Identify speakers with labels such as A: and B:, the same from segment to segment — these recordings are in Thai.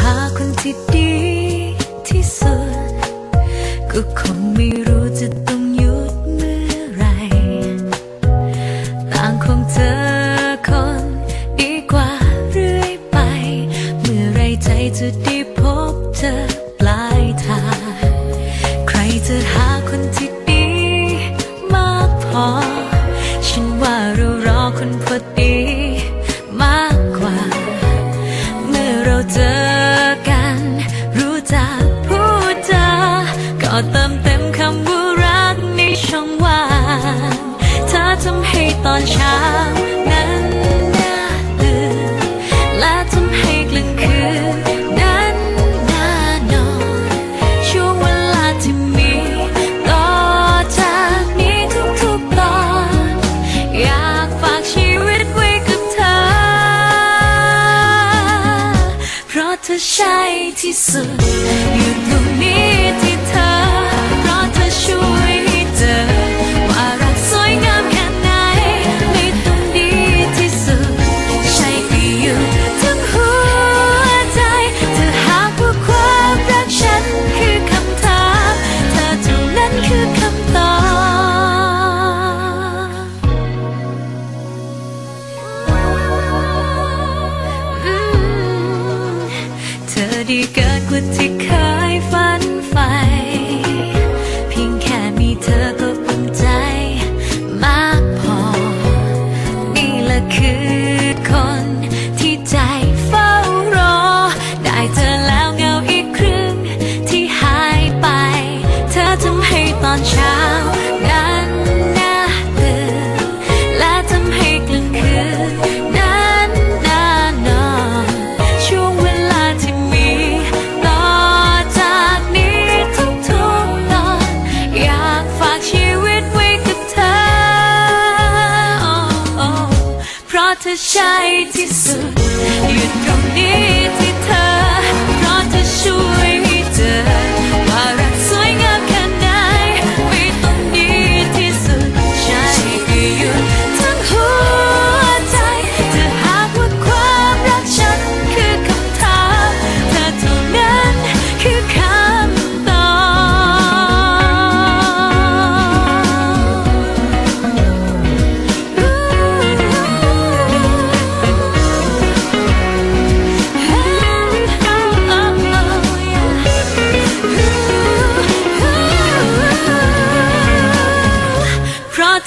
A: หาคนที่ดีที่สุด ก็คงไม่รู้จะต้องหยุดเมื่อไร ต่างคงเจอคนดีกว่าเรื่อยไป เมื่อไรใจจะได้พบเจอปลายทาง ใครจะหาคนที่ดีมากพอ ฉันว่าเรารอคนพอ อนเช้านั้นน่าตื่นและทำให้กลางคืนนั้นน่านอน ช่วงเวลาที่มีต่อจากนี้ทุกๆตอน อยากฝากชีวิตไว้กับเธอ เพราะเธอใช่ที่สุดอยู่ตรงนี้ เธอดีเเธอใช่ที่สุดหยุดตรงนี้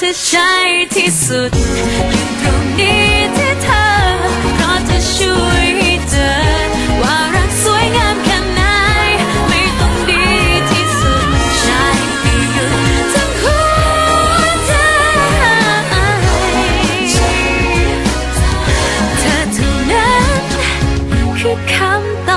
A: เธอใช่ที่สุดอยู่ตรงนี้ที่เธอ เพราะเธอช่วยให้เจอ ว่ารักสวยงามแค่ไหน ไม่ต้องดีที่สุด ใช่ที่อยู่ทั้งหัวใจ เธอเท่านั้นคือคำ